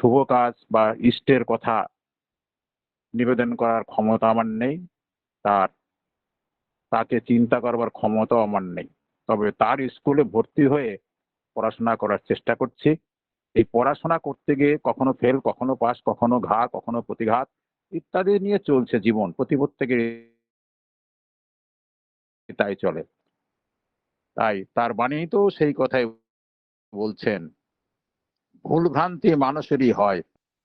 শুভ কাজ বা ইষ্টের কথা নিবেদন করার ক্ষমতা আমার নেই। তার, তাকে চিন্তা করবার ক্ষমতাও আমার নেই। তবে তার স্কুলে ভর্তি হয়ে পড়াশোনা করার চেষ্টা করছি। এই পড়াশোনা করতে গিয়ে কখনো ফেল কখনো পাস কখনো ঘা, কখনো প্রতিঘাত ইত্যাদি নিয়ে চলছে জীবন। প্রতি প্রত্যেকের তাই চলে। তাই তার বাণী তো সেই কথাই বলছেন। ভুল ভ্রান্তি মানুষেরই হয়।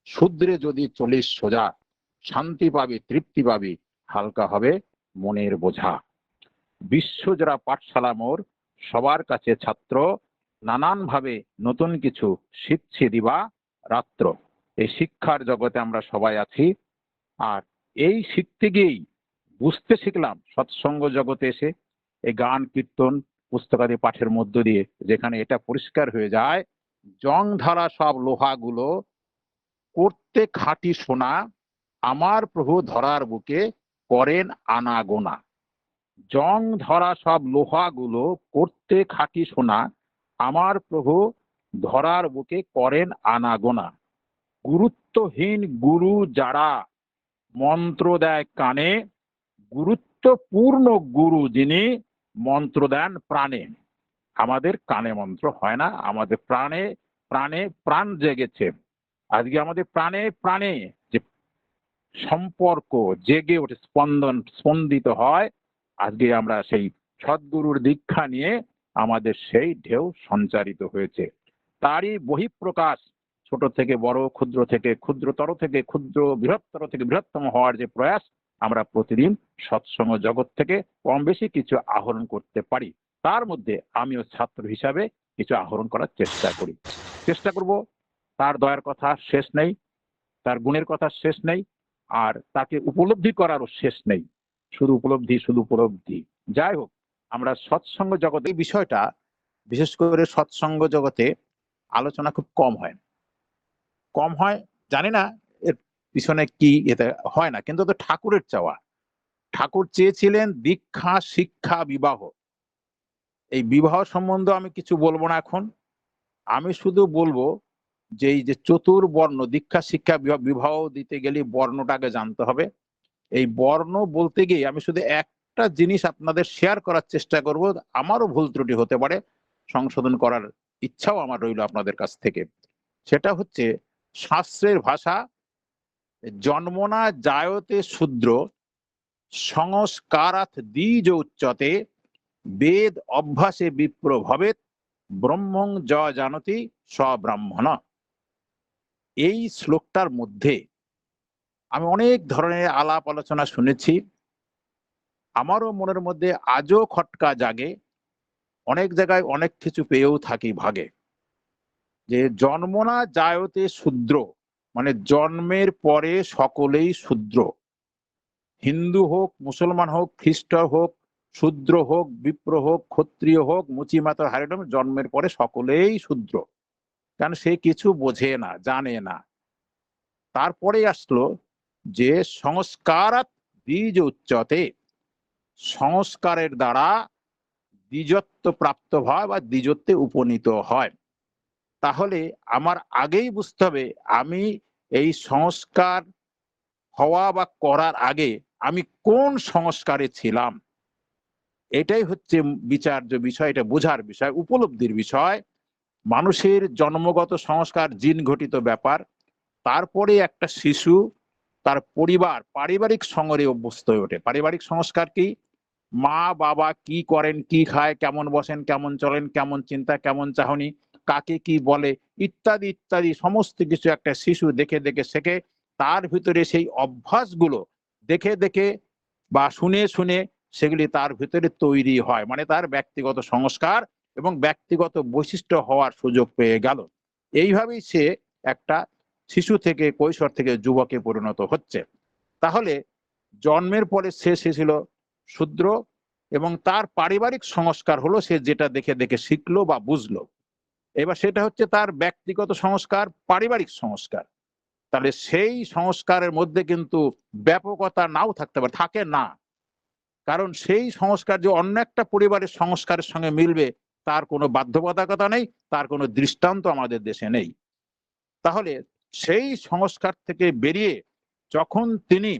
শুদ্রে যদি চলিস সোজা, শান্তি পাবি, তৃপ্তি পাবি, হালকা হবে মনের বোঝা। বিশ্ব যারা পাঠশালা মোর, সবার কাছে ছাত্র নানান ভাবে নতুন কিছু শিখছি দিবা রাত্র। এই শিক্ষার জগতে আমরা সবাই আছি। আর এই শিখতে গিয়েই বুঝতে শিখলাম সৎসঙ্গ জগতে এসে। এই গান, কীর্তন, পুস্তকাদি, পাঠের মধ্য দিয়ে যেখানে এটা পরিষ্কার হয়ে যায় জং ধারা সব লোহাগুলো করতে খাঁটি সোনা আমার প্রভু ধরার বুকে করেন আনাগোনা। জং ধরা সব লোহাগুলো করতে খাঁটি সোনা আমার প্রভু ধরার বুকে করেন আনাগোনা। গুরুত্বহীন গুরু যারা মন্ত্র দেয় কানে, গুরুত্বপূর্ণ গুরু যিনি মন্ত্র দেন প্রাণে। আমাদের কানে মন্ত্র হয় না, আমাদের প্রাণে প্রাণে প্রাণ জেগেছে। আজকে আমাদের প্রাণে প্রাণে যে সম্পর্ক জেগে ওঠে, স্পন্দন, স্পন্দিত হয়, আজকে আমরা সেই সদ্গুরুর দীক্ষা নিয়ে আমাদের সেই ঢেউ সঞ্চারিত হয়েছে। তারই বহিঃপ্রকাশ ছোট থেকে বড়, ক্ষুদ্র থেকে ক্ষুদ্রতর থেকে ক্ষুদ্র, বৃহত্তর থেকে বৃহত্তম হওয়ার যে প্রয়াস, আমরা প্রতিদিন সৎসঙ্গ জগৎ থেকে কম বেশি কিছু আহরণ করতে পারি। তার মধ্যে আমিও ছাত্র হিসাবে কিছু আহরণ করার চেষ্টা করি। চেষ্টা করব। তার দয়ার কথা শেষ নেই, তার গুণের কথা শেষ নেই, আর তাকে উপলব্ধি করারও শেষ নেই। শুধু উপলব্ধি শুধু উপলব্ধি। যাই হোক, আমরা সৎসঙ্গ জগতে এই বিষয়টা, বিশেষ করে সৎসঙ্গ জগতে আলোচনা খুব কম হয়। কম হয়, জানি না এর পিছনে কি এতে হয় না, কিন্তু তো ঠাকুরের চাওয়া। ঠাকুর চেয়েছিলেন দীক্ষা, শিক্ষা, বিবাহ। এই বিবাহ সম্বন্ধে আমি কিছু বলব না এখন। আমি শুধু বলব যে, এই যে চতুর্বর্ণ, দীক্ষা, শিক্ষা বিবাহ- বিবাহ দিতে গেলে বর্ণটাকে জানতে হবে। এই বর্ণ বলতে গিয়ে আমি শুধু একটা জিনিস আপনাদের শেয়ার করার চেষ্টা করব। আমারও ভুল ত্রুটি হতে পারে, সংশোধন করার ইচ্ছাও আমার রইল আপনাদের কাছ থেকে। সেটা হচ্ছে শাস্ত্রের ভাষা জন্মনা জায়তে শূদ্র, সংস্কারাত দ্বিজ উচ্চতে বেদ অভ্যাসে বিপ্র ভবেত ব্রহ্মং য জানতি স্বব্রাহ্মণ। এই শ্লোকটার মধ্যে আমি অনেক ধরনের আলাপ আলোচনা শুনেছি। আমারও মনের মধ্যে আজও খটকা জাগে। অনেক জায়গায় অনেক কিছু পেয়েও থাকি ভাগে। যে জন্মনা জায়তে শূদ্র মানে জন্মের পরে সকলেই শূদ্র। হিন্দু হোক, মুসলমান হোক খ্রিস্ট হোক শূদ্র হোক, বিপ্র হোক, ক্ষত্রিয় হোক, মুচি মাতার হারিডম জন্মের পরে সকলেই শূদ্র। কারণ সে কিছু বোঝে না, জানে না। তারপরে আসলো যে সংস্কারাত বীজ উচ্চতে, সংস্কারের দ্বারা দ্বিজত্ব প্রাপ্ত হয় বা দ্বিজত্বে উপনীত হয়। তাহলে আমার আগেই বুঝতে হবে, আমি এই সংস্কার হওয়া বা করার আগে আমি কোন সংস্কারে ছিলাম? এটাই হচ্ছে বিচার্য বিষয়, এটা বোঝার বিষয়, উপলব্ধির বিষয়। মানুষের জন্মগত সংস্কার, জিন ঘটিত ব্যাপার, তারপরে একটা শিশু, তার পরিবার পারিবারিক সঙ্গরে অভ্যস্ত হয়ে ওঠে। পারিবারিক সংস্কার কি? মা, বাবা কি করেন, কি খায়, কেমন বসেন, কেমন চলেন, কেমন চিন্তা, কেমন চাহনি, কাকে কি বলে, ইত্যাদি ইত্যাদি, সমস্ত কিছু একটা শিশু দেখে দেখে, শেখে। তার ভিতরে সেই অভ্যাসগুলো দেখে দেখে বা শুনে শুনে সেগুলি তার ভিতরে তৈরি হয়। মানে তার ব্যক্তিগত সংস্কার এবং ব্যক্তিগত বৈশিষ্ট্য হওয়ার সুযোগ পেয়ে গেল। এইভাবেই সে একটা শিশু থেকে কৈশোর থেকে যুবকে পরিণত হচ্ছে। তাহলে জন্মের পরে সে সে ছিল শূদ্র এবং তার পারিবারিক সংস্কার হলো সে যেটা দেখে দেখে শিখলো বা বুঝলো। এবার সেটা হচ্ছে তার ব্যক্তিগত সংস্কার, পারিবারিক সংস্কার। তাহলে সেই সংস্কারের মধ্যে কিন্তু ব্যাপকতা নাও থাকতে পারে, থাকে না। কারণ সেই সংস্কার যে অন্য একটা পরিবারের সংস্কারের সঙ্গে মিলবে, তার কোনো বাধ্যবাধকতা নেই, তার কোনো দৃষ্টান্ত আমাদের দেশে নেই। তাহলে সেই সংস্কার থেকে বেরিয়ে যখন তিনি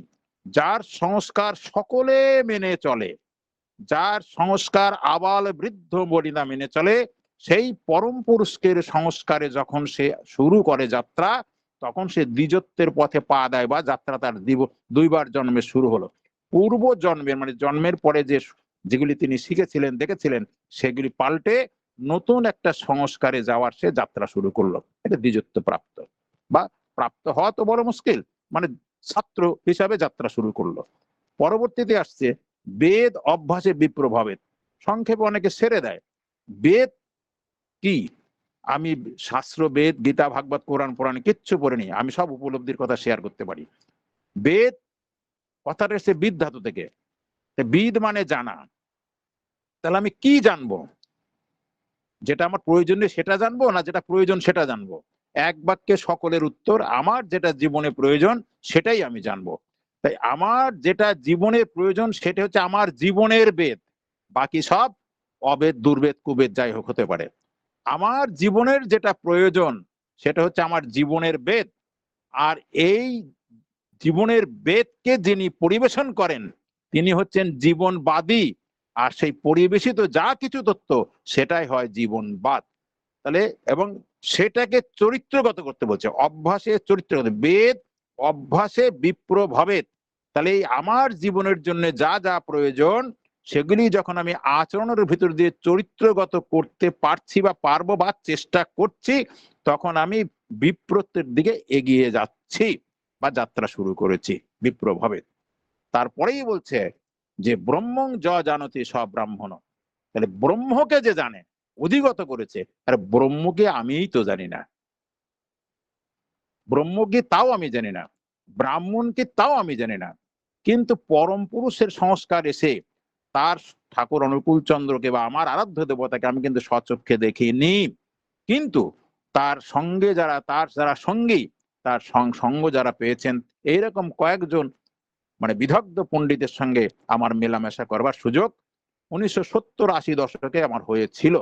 যার সংস্কার সকলে মেনে চলে, যার সংস্কার আবাল বৃদ্ধ বনিতা মেনে চলে, সেই পরম পুরুষকের সংস্কারে যখন সে শুরু করে যাত্রা, তখন সে দ্বিজত্বের পথে পা দেয় বা যাত্রা তার দুইবার জন্মে শুরু হলো। পূর্ব জন্মের মানে জন্মের পরে যে যেগুলি তিনি শিখেছিলেন, দেখেছিলেন, সেগুলি পাল্টে নতুন একটা সংস্কারে যাওয়ার সে যাত্রা শুরু করল। এটা দ্বিজত্ব প্রাপ্ত। বা প্রাপ্ত হওয়া তো বড় মুশকিল মানে ছাত্র হিসাবে যাত্রা শুরু করল। পরবর্তীতে আসছে বেদ অভ্যাসে বিপ্রভাবেদ সংক্ষেপে অনেকে সেরে দেয়, বেদ কি? আমি শাস্ত্র, বেদ, গীতা, ভাগবত, কোরআন, পুরাণ কিচ্ছু পড়িনি, আমি সব উপলব্ধির কথা শেয়ার করতে পারি। বেদ কথাটা এসছে বিদ ধাতু থেকে। বিদ মানে জানা। তাহলে আমি কি জানব? যেটা আমার প্রয়োজন সেটা জানব না যেটা প্রয়োজন সেটা জানব? এক বাক্যে সকলের উত্তর, আমার যেটা জীবনে প্রয়োজন সেটাই আমি জানব। তাই আমার যেটা জীবনে প্রয়োজন সেটা হচ্ছে আমার জীবনের বেদ। বাকি সব অবেদ, দুর্বেদ, কুবেদ যাই হোক হতে পারে। আমার জীবনের যেটা প্রয়োজন সেটা হচ্ছে আমার জীবনের বেদ। আর এই জীবনের বেদকে যিনি পরিবেশন করেন, তিনি হচ্ছেন জীবনবাদী। আর সেই পরিবেশিত যা কিছু তত্ত্ব, সেটাই হয় জীবনবাদ। তাহলে, এবং সেটাকে চরিত্রগত করতে বলছে, অভ্যাসে চরিত্রগত, বেদ অভ্যাসে বিপ্রভাবেদ তাহলে আমার জীবনের জন্য যা যা প্রয়োজন, সেগুলি যখন আমি আচরণের ভিতর দিয়ে চরিত্রগত করতে পারছি বা পারব বা চেষ্টা করছি, তখন আমি বিপ্রত্বের দিকে এগিয়ে যাচ্ছি। বা যাত্রা শুরু করেছি বিপ্রভাবে তারপরেই বলছে যে, ব্রহ্মং য জানতি সব ব্রাহ্মণ। তাহলে ব্রহ্মকে যে জানে, অধিগত করেছে, আর ব্রহ্মকে আমিই তো জানি না। ব্রহ্মকে তাও আমি জানি না, ব্রাহ্মণকে তাও আমি জানি না। কিন্তু পরম পুরুষের সংস্কার এসে, তার ঠাকুর অনুকূল চন্দ্রকে বা আমার আরাধ্য দেবতাকে আমি কিন্তু স্বচক্ষে দেখিনি। কিন্তু তার সঙ্গে যারা, তার যারা সঙ্গী তার সঙ্গ যারা পেয়েছেন, এইরকম কয়েকজন মানে বিদগ্ধ পণ্ডিতের সঙ্গে আমার মেলামেশা করবার সুযোগ উনিশশো সত্তর আশি দশকে আমার হয়েছিল।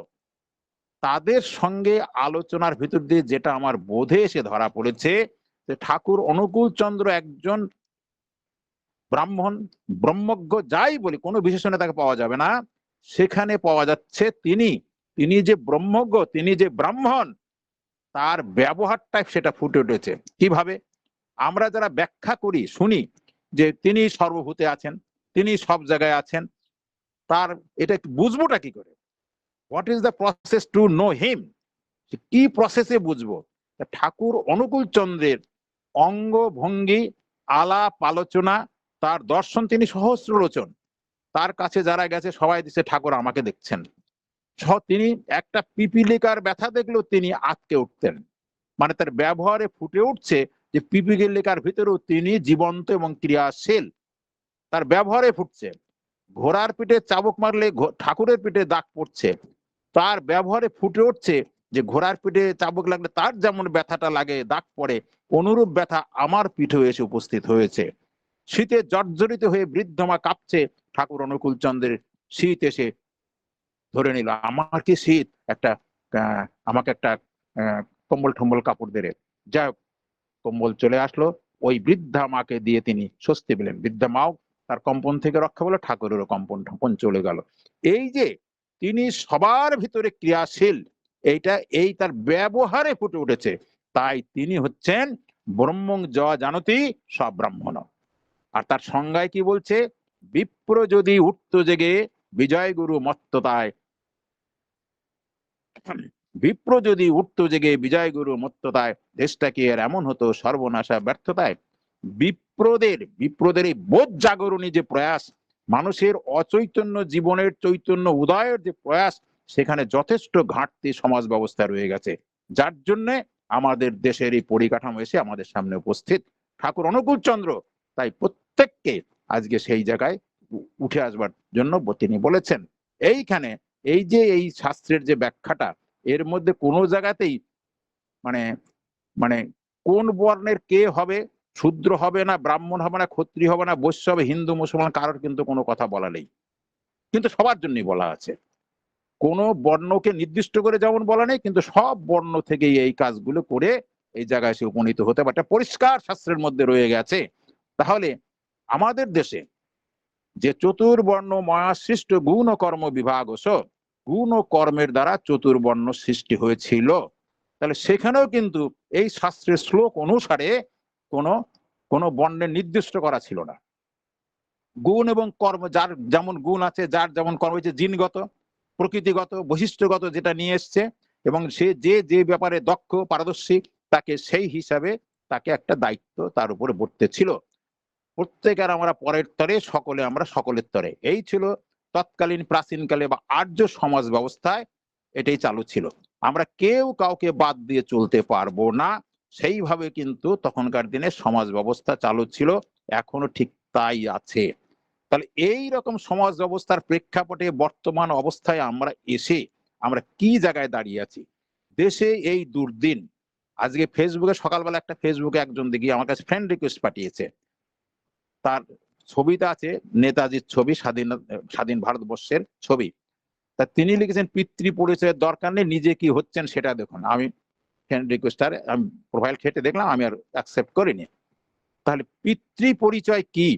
তাদের সঙ্গে আলোচনার ভিতর দিয়ে যেটা আমার বোধে এসে ধরা পড়েছে যে ঠাকুর অনুকূল চন্দ্র একজন ব্রাহ্মণ, ব্রহ্মজ্ঞ যাই বলি, কোনো বিশেষণে তাকে পাওয়া যাবে না। সেখানে পাওয়া যাচ্ছে তিনি তিনি যে ব্রহ্মজ্ঞ, তিনি যে ব্রাহ্মণ তার ব্যবহারটাই সেটা ফুটে উঠেছে। কীভাবে? আমরা যারা ব্যাখ্যা করি, শুনি যে তিনি সর্বভূতে আছেন, তিনি সব জায়গায় আছেন, তার এটা বুঝবোটা কি করে? What is the process to know him কি প্রসেসে বুঝব? ঠাকুর অনুকূল চন্দ্রের অঙ্গ ভঙ্গি, আলাপ, আলোচনা, তার দর্শন তিনি সহস্র লোচন তার কাছে যারা গেছে, সবাই দিচ্ছে ঠাকুর আমাকে দেখছেন। তিনি একটা পিপিলিকার ব্যথা দেখলেও তিনি আটকে উঠতেন। মানে তার ব্যবহারে ফুটে উঠছে যে পিপিলিকার ভিতরেও তিনি জীবন্ত এবং ক্রিয়াশীল। তার ব্যবহারে ফুটছে। ঘোড়ার পিঠে চাবুক মারলে ঠাকুরের পিঠে দাগ পড়ছে। তার ব্যবহারে ফুটে উঠছে যে ঘোড়ার পিঠে চাবুক লাগলে তার যেমন ব্যথাটা লাগে, দাগ পড়ে, অনুরূপ ব্যথা আমার পিঠেও এসে উপস্থিত হয়েছে। শীতে জর্জরিত হয়ে বৃদ্ধমা কাঁপছে। ঠাকুর অনুকূল চন্দ্রের শীত এসে ধরে নিল, আমার কি শীত? একটা আমাকে একটা কম্বল টম্বল কাপড় দেরে যাই হোক, কম্বল চলে আসলো। ওই বৃদ্ধা মাকে দিয়ে তিনি স্বস্তি পেলেন। বৃদ্ধা মাও তার কম্পন থেকে রক্ষা পেল, ঠাকুরেরও কম্পন টম্পন চলে গেল। এই যে তিনি সবার ভিতরে ক্রিয়াশীল, এইটা, এই তার ব্যবহারে ফুটে উঠেছে, তাই তিনি হচ্ছেন ব্রহ্মং জ জানতি সব ব্রাহ্মণ। আর তার সংজ্ঞায় কি বলছে? বিপ্র যদি উঠত জেগে বিজয় গুরু মত্ততায় বিপ্র যদি উঠত জেগে বিজয় গুরু মত্ততায় দেশটা কি এর এমন হতো সর্বনাশা ব্যর্থতায়। বিপ্রদের বিপ্রদের এই বোধ জাগরণী যে প্রয়াস, মানুষের অচৈতন্য জীবনের চৈতন্য উদয়ের যে প্রয়াস, সেখানে যথেষ্ট ঘাটতি সমাজ ব্যবস্থা রয়ে গেছে। যার জন্যে আমাদের দেশের এই পরিকাঠামো এসে আমাদের সামনে উপস্থিত। ঠাকুর অনুকূল চন্দ্র, তাই প্রত্যেককে আজকে সেই জায়গায় উঠে আসবার জন্য তিনি বলেছেন, এইখানে এই যে এই শাস্ত্রের যে ব্যাখ্যাটা, এর মধ্যে কোনো জায়গাতেই মানে মানে কোন বর্ণের কে হবে, শূদ্র হবে না, ব্রাহ্মণ হবে না, ক্ষত্রিয় হবে না, বৈশ্য হবে, হিন্দু, মুসলমান, কারোর কিন্তু কোনো কথা বলা নেই। কিন্তু সবার জন্যই বলা আছে। কোনো বর্ণকে নির্দিষ্ট করে যেমন বলা নেই, কিন্তু সব বর্ণ থেকেই এই কাজগুলো করে এই জায়গায় সে উপনীত হতে পারে। পরিষ্কার শাস্ত্রের মধ্যে রয়ে গেছে। তাহলে আমাদের দেশে যে চতুর্বর্ণ ময়া সৃষ্ট গুণ কর্ম বিভাগ গুণ কর্মের দ্বারা চতুর্বর্ণ সৃষ্টি হয়েছিল। তাহলে সেখানেও কিন্তু এই শাস্ত্রের শ্লোক অনুসারে কোনো কোনো বর্ণের নির্দিষ্ট করা ছিল না। গুণ এবং কর্ম যার যেমন গুণ আছে, যার যেমন কর্ম হয়েছে, জিনগত, প্রকৃতিগত, বৈশিষ্ট্যগত যেটা নিয়ে এসছে এবং সে যে যে ব্যাপারে দক্ষ, পারদর্শী, তাকে সেই হিসাবে তাকে একটা দায়িত্ব তার উপরে বর্তে ছিল। প্রত্যেকের আমরা পরের তরে, সকলে আমরা সকলের তরে। এই ছিল তৎকালীন প্রাচীনকালে বা আর্য সমাজ ব্যবস্থায় এটাই চালু ছিল। আমরা কেউ কাউকে বাদ দিয়ে চলতে পারব না। সেইভাবে কিন্তু তখনকার দিনে সমাজ ব্যবস্থা চালু ছিল, এখনও ঠিক তাই আছে। তাহলে এই রকম সমাজ ব্যবস্থার প্রেক্ষাপটে বর্তমান অবস্থায় আমরা এসে আমরা কি জায়গায় দাঁড়িয়ে আছি? দেশে এই দুর্দিন। আজকে ফেসবুকে সকালবেলা একটা ফেসবুকে একজন দেখি আমার কাছে ফ্রেন্ড রিকোয়েস্ট পাঠিয়েছে। তার ছবিতে আছে নেতাজির ছবি, স্বাধীন স্বাধীন ভারতবর্ষের ছবি। তা তিনি লিখেছেন, পিতৃ পরিচয়ের দরকার নেই, নিজে কি হচ্ছেন সেটা দেখুন। আমি রিকোয়েস্টার আমি প্রোফাইল খেটে দেখলাম, আমি আর অ্যাকসেপ্ট করিনি। তাহলে পিতৃ পরিচয় কি?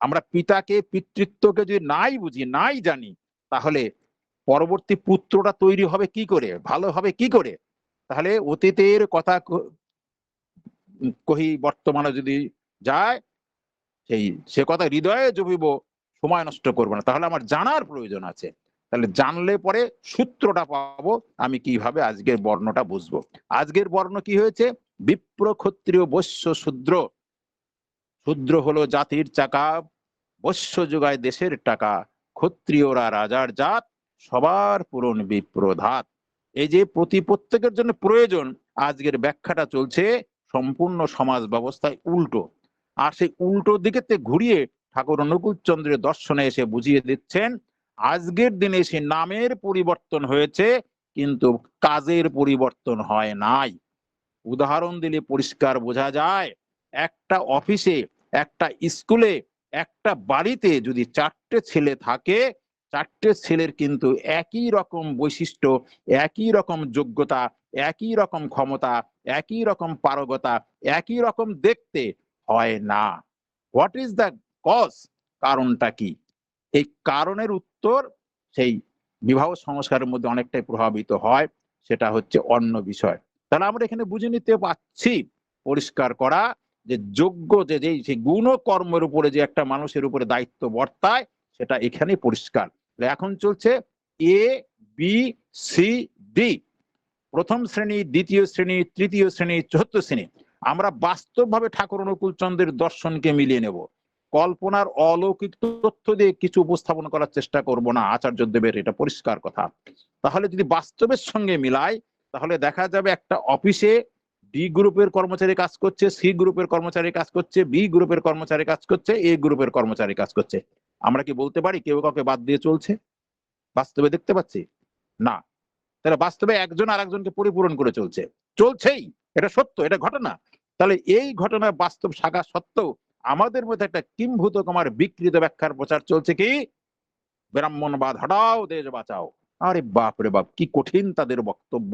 আমরা পিতাকে, পিতৃত্বকে যদি নাই বুঝি, নাই জানি, তাহলে পরবর্তী পুত্রটা তৈরি হবে কি করে? ভালো হবে কি করে? তাহলে অতীতের কথা কহি বর্তমানে যদি যায় সেই, সে কথা হৃদয়ে জমিব সময় নষ্ট করব না। তাহলে আমার জানার প্রয়োজন আছে। তাহলে জানলে পরে সূত্রটা পাবো, আমি কীভাবে আজকের বর্ণটা বুঝব। আজকের বর্ণ কি হয়েছে? বিপ্র ক্ষত্রিয় বৈশ্য শূদ্র। শূদ্র হলো জাতির চাকা বৈশ্য যোগায় দেশের টাকা। ক্ষত্রিয়রা রাজার জাত, সবার পূরণ বিপ্রধাত। এই যে প্রতি প্রত্যেকের জন্য প্রয়োজন, আজকের ব্যাখ্যাটা চলছে, সম্পূর্ণ সমাজ ব্যবস্থায় উল্টো। আর সেই উল্টো দিকে ঘুরিয়ে ঠাকুর অনুকূল চন্দ্রের দর্শনে এসে বুঝিয়ে দিচ্ছেন, আজকের দিনে সে নামের পরিবর্তন হয়েছে, কিন্তু কাজের পরিবর্তন হয় নাই। উদাহরণ দিলে পরিষ্কার বোঝা যায়, একটা অফিসে, একটা স্কুলে, একটা বাড়িতে যদি চারটে ছেলে থাকে, চারটে ছেলের কিন্তু একই রকম বৈশিষ্ট্য, একই রকম যোগ্যতা, একই রকম ক্ষমতা, একই রকম পারগতা, একই রকম দেখতে হয় না। হোয়াট ইজ দ্য কজ কারণটা কি? এই কারণের উত্তর সেই বিবাহ সংস্কারের মধ্যে অনেকটাই প্রভাবিত হয়, সেটা হচ্ছে অন্য বিষয়। তাহলে আমরা এখানে বুঝে নিতে পারছি, পরিষ্কার করা, যে যোগ্য যে যেই সেই গুণ কর্মের উপরে যে একটা মানুষের উপরে দায়িত্ব বর্তায়, সেটা এখানে পরিষ্কার। এখন চলছে এ বি সি ডি প্রথম শ্রেণি, দ্বিতীয় শ্রেণি, তৃতীয় শ্রেণি, চতুর্থ শ্রেণি। আমরা বাস্তবভাবে ঠাকুর অনুকূল চন্দ্রের দর্শনকে মিলিয়ে নেব। কল্পনার অলৌকিক তথ্য দিয়ে কিছু উপস্থাপন করার চেষ্টা করব না আচার্য দেবের এটা পরিষ্কার কথা। তাহলে যদি বাস্তবের সঙ্গে মিলাই, তাহলে দেখা যাবে একটা অফিসে ডি গ্রুপের কর্মচারী কাজ করছে সি গ্রুপের কর্মচারী কাজ করছে বি গ্রুপের কর্মচারী কাজ করছে এ গ্রুপের কর্মচারী কাজ করছে। আমরা কি বলতে পারি কেউ কাউকে বাদ দিয়ে চলছে? বাস্তবে দেখতে পাচ্ছি? না। তাহলে বাস্তবে একজন আর একজনকে পরিপূরণ করে চলছে। চলছেই! এটা সত্য, এটা ঘটনা। তাহলে এই ঘটনার বাস্তব শাখা সত্ত্বেও আমাদের মধ্যে একটা কিম্ভূত কুমার বিকৃত ব্যাখ্যার প্রচার চলছে কি? ব্রাহ্মণবাদ, হটাও দেশ বাঁচাও। আরে বাপ রে বাপ, কি কঠিন তাদের বক্তব্য।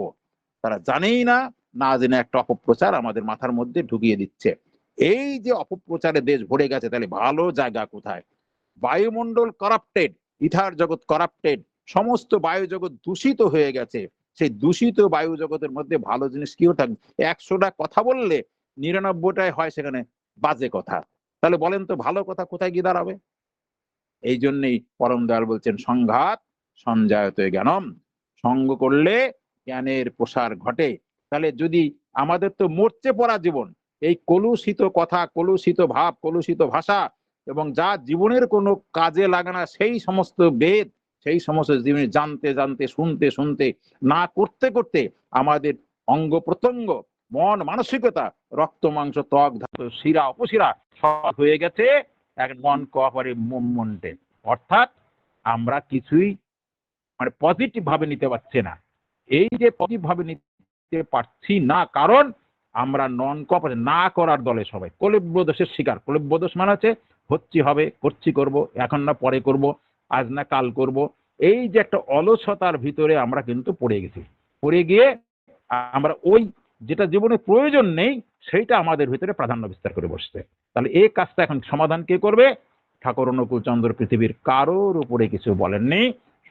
তারা জানেই না না জেনে একটা অপপ্রচার আমাদের মাথার মধ্যে ঢুকিয়ে দিচ্ছে। এই যে অপপ্রচারে দেশ ভরে গেছে, তাহলে ভালো জায়গা কোথায়? বায়ুমণ্ডল করাপ্টেড ইথার জগৎ করাপ্টেড সমস্ত বায়ু জগৎ দূষিত হয়ে গেছে। সেই দূষিত বায়ু জগতের মধ্যে ভালো জিনিস কিও থাকবে একশোটা কথা বললে নিরানব্বইটাই হয় সেখানে বাজে কথা। তাহলে বলেন তো ভালো কথা কোথায় গিয়ে দাঁড়াবে? এই জন্যই পরম দয়াল বলছেন, সংঘাত, সঞ্জায়ত জ্ঞানম। সঙ্গ করলে জ্ঞানের প্রসার ঘটে। তাহলে যদি আমাদের তো মরচে পড়া জীবন, এই কলুষিত কথা, কলুষিত ভাব, কলুষিত ভাষা এবং যা জীবনের কোনো কাজে লাগে না, সেই সমস্ত বেদ, সেই সমস্ত জীবনে জানতে জানতে, শুনতে শুনতে, না করতে করতে আমাদের অঙ্গ প্রত্যঙ্গ মন, মানসিকতা, রক্ত, মাংস, ত্বক, ধাতু, শিরা অপশিরা সব হয়ে গেছে এক নন কোঅপারেটিভ মুভমেন্টে অর্থাৎ আমরা কিছুই মানে পজিটিভ ভাবে নিতে পারছি না। এই যে পজিটিভ ভাবে নিতে পারছি না, কারণ আমরা নন কোঅপারেটিভ না করার দলে সবাই। কলব্য দোষের শিকার। কলব্য দোষ মানে হচ্ছে, হচ্ছি হবে, করছি করব, এখন না পরে করব, আজ না কাল করব। এই যে একটা অলসতার ভিতরে আমরা কিন্তু পড়ে গেছি। পড়ে গিয়ে আমরা ওই যেটা জীবনে প্রয়োজন নেই, সেইটা আমাদের ভিতরে প্রাধান্য বিস্তার করে বসছে। তাহলে এই কাজটা এখন সমাধান কে করবে? ঠাকুর অনুকূল চন্দ্র পৃথিবীর কারোর উপরে কিছু বলেননি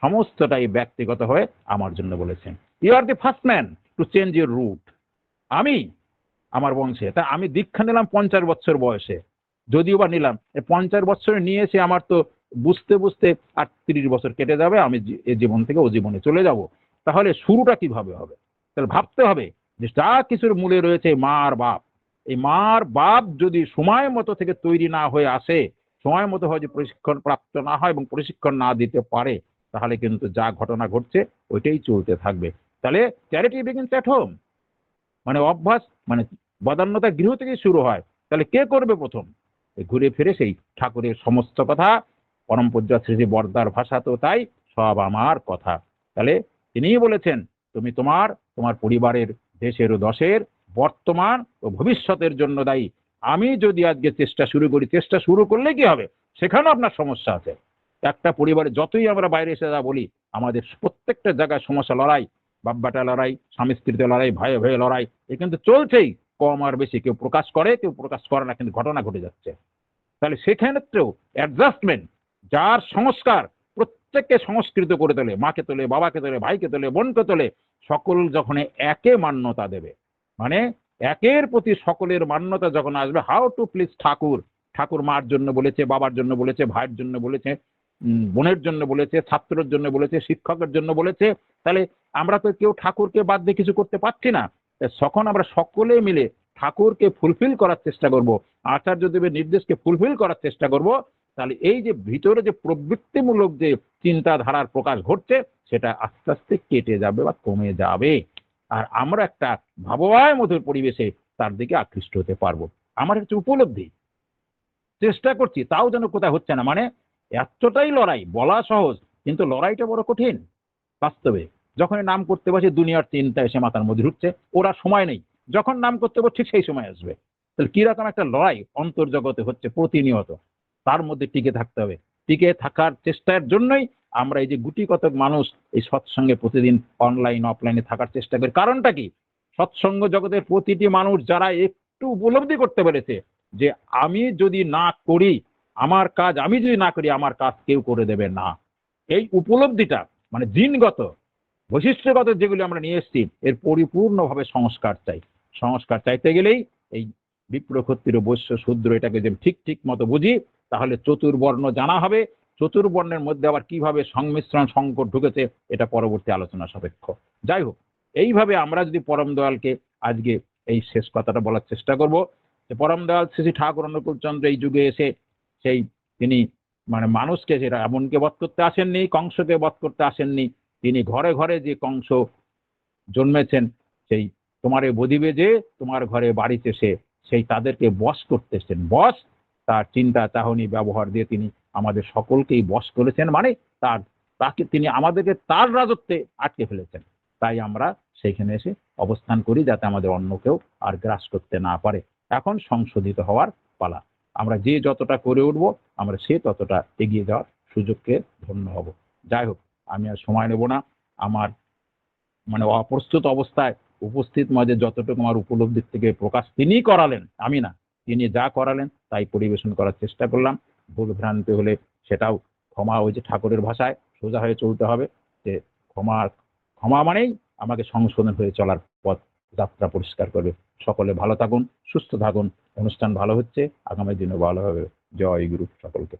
সমস্তটাই ব্যক্তিগত হয়ে আমার জন্য বলেছেন। You are the first man to change your root আমি, আমার বংশে, তা আমি দীক্ষা নিলাম পঞ্চাশ বছর বয়সে। যদিও বা নিলাম পঞ্চাশ বছর নিয়ে এসে আমার তো বুঝতে বুঝতে আর তিরিশ বছর কেটে যাবে, আমি এ জীবন থেকে ও জীবনে চলে যাব। তাহলে শুরুটা কীভাবে হবে? তাহলে ভাবতে হবে যে যা কিছুর মূলে রয়েছে মার বাপ। এই মার বাপ যদি সময় মতো থেকে তৈরি না হয়ে আসে, সময় মতো হয় যে প্রশিক্ষণ প্রাপ্ত না হয় এবং প্রশিক্ষণ না দিতে পারে, তাহলে কিন্তু যা ঘটনা ঘটছে ওইটাই চলতে থাকবে। তাহলে চ্যারিটি বিগিনস অ্যাট হোম মানে অভ্যাস মানে বদান্যতা গৃহ থেকে শুরু হয়। তাহলে কে করবে প্রথম? ঘুরে ফিরে সেই ঠাকুরের সমস্ত কথা, পরম পূজ্য শ্রী শ্রী বর্দার ভাষা তো তাই, সব আমার কথা। তাহলে তিনিই বলেছেন, তুমি তোমার তোমার পরিবারের দেশের ও দশের বর্তমান ও ভবিষ্যতের জন্য দায়ী। আমি যদি আজকে চেষ্টা শুরু করি, চেষ্টা শুরু করলে কি হবে? সেখানেও আপনার সমস্যা আছে। একটা পরিবারে যতই আমরা বাইরে এসে যা বলি, আমাদের প্রত্যেকটা জায়গায় সমস্যা, লড়াই বাব্বাটা লড়াই স্বামী স্ত্রীতে লড়াই ভাইয়ে ভাইয়ে লড়াই, এ কিন্তু চলছেই। কম আর বেশি কেউ প্রকাশ করে, কেউ প্রকাশ করে না, কিন্তু ঘটনা ঘটে যাচ্ছে। তাহলে সেক্ষেত্রেও অ্যাডজাস্টমেন্ট যার সংস্কার প্রত্যেককে সংস্কৃত করে তোলে, মাকে তোলে, বাবাকে তোলে, ভাইকে তোলে, বোনকে তোলে, সকল যখন একে মান্যতা দেবে মানে একের প্রতি সকলের মান্যতা যখন আসবে হাউ টু প্লিজ ঠাকুর ঠাকুর মার জন্য বলেছে, বাবার জন্য বলেছে, ভাইয়ের জন্য বলেছে বোনের জন্য বলেছে, ছাত্রের জন্য বলেছে, শিক্ষকের জন্য বলেছে, তাহলে আমরা তো কেউ ঠাকুরকে বাদ দিয়ে কিছু করতে পারছি না। তখন আমরা সকলে মিলে ঠাকুরকে ফুলফিল করার চেষ্টা করব আচার্য দেবের নির্দেশকে ফুলফিল করার চেষ্টা করব তাহলে এই যে ভিতরে যে প্রবৃত্তিমূলক যে চিন্তাধারার প্রকাশ ঘটছে, সেটা আস্তে আস্তে কেটে যাবে বা কমে যাবে। আর আমরা একটা ভাববায় মধুর পরিবেশে তার দিকে আকৃষ্ট হতে পারব। আমার হচ্ছে উপলব্ধি। চেষ্টা করছি, তাও যেন কোথায় হচ্ছে না। মানে এতটাই লড়াই, বলা সহজ, কিন্তু লড়াইটা বড় কঠিন। বাস্তবে যখন নাম করতে বসে দুনিয়ার চিন্তা এসে মাথার মধ্যে ঢুকছে, ওরা সময় নেই। যখন নাম করতে বসে ঠিক সেই সময় আসবে। তাহলে কীরকম একটা লড়াই অন্তর্জগতে হচ্ছে প্রতিনিয়ত? তার মধ্যে টিকে থাকতে হবে। টিকে থাকার চেষ্টার জন্যই আমরা এই যে গুটি কতক মানুষ এই সৎসঙ্গে প্রতিদিন অনলাইন অফলাইনে থাকার চেষ্টা করি। কারণটা কি? সৎসঙ্গ জগতের প্রতিটি মানুষ যারা একটু উপলব্ধি করতে পেরেছে যে আমি যদি না করি, আমার কাজ, আমি যদি না করি, আমার কাজ কেউ করে দেবে না। এই উপলব্ধিটা মানে জিনগত, বৈশিষ্ট্যগত যেগুলি আমরা নিয়ে এসেছি, এর পরিপূর্ণভাবে সংস্কার চাই। সংস্কার চাইতে গেলেই এই বিপ্র ক্ষত্রিয় বৈশ্য শূদ্র এটাকে যে ঠিক ঠিক মতো বুঝি তাহলে চতুর্বর্ণ জানা হবে। চতুর্বর্ণের মধ্যে আবার কীভাবে সংমিশ্রণ সংকট ঢুকেছে, এটা পরবর্তী আলোচনা সাপেক্ষ। যাই হোক, এইভাবে আমরা যদি পরম দয়ালকে আজকে এই শেষ কথাটা বলার চেষ্টা করব, যে পরম দয়াল শ্রী ঠাকুর অনুকূল চন্দ্র এই যুগে এসে সেই তিনি মানে মানুষকে সেটা এমনকে বধ করতে আসেননি, কংসকে বধ করতে আসেননি, তিনি ঘরে ঘরে যে কংস জন্মেছেন, সেই তোমারে বদিবে যে, তোমার ঘরে বাড়িতে সে, সেই তাদেরকে বশ করতেছেন। বশ তার চিন্তা চাহনি ব্যবহার দিয়ে তিনি আমাদের সকলকেই বশ করেছেন। মানে তার, তাকে তিনি আমাদেরকে তার রাজত্বে আটকে ফেলেছেন। তাই আমরা সেইখানে এসে অবস্থান করি যাতে আমাদের অন্য কেউ আর গ্রাস করতে না পারে। এখন সংশোধিত হওয়ার পালা। আমরা যে যতটা করে উঠবো, আমরা সে ততটা এগিয়ে যাওয়ার সুযোগকে ধন্য হব। যাই হোক, আমি আর সময় নেব না। আমার মানে অপ্রস্তুত অবস্থায় উপস্থিত মাঝে যতটুকু আমার উপলব্ধির থেকে প্রকাশ তিনিই করালেন, আমি না। তিনি যা করালেন তাই পরিবেশন করার চেষ্টা করলাম। ভুল ভ্রান্তি হলে সেটাও ক্ষমা ওই যে ঠাকুরের ভাষায় সোজা হয়ে চলতে হবে যে ক্ষমা ক্ষমা মানেই আমাকে সংশোধন হয়ে চলার পথ, যাত্রা পরিষ্কার করবে। সকলে ভালো থাকুন, সুস্থ থাকুন। অনুষ্ঠান ভালো হচ্ছে, আগামী দিনও ভালো হবে। জয় গুরু সকলকে।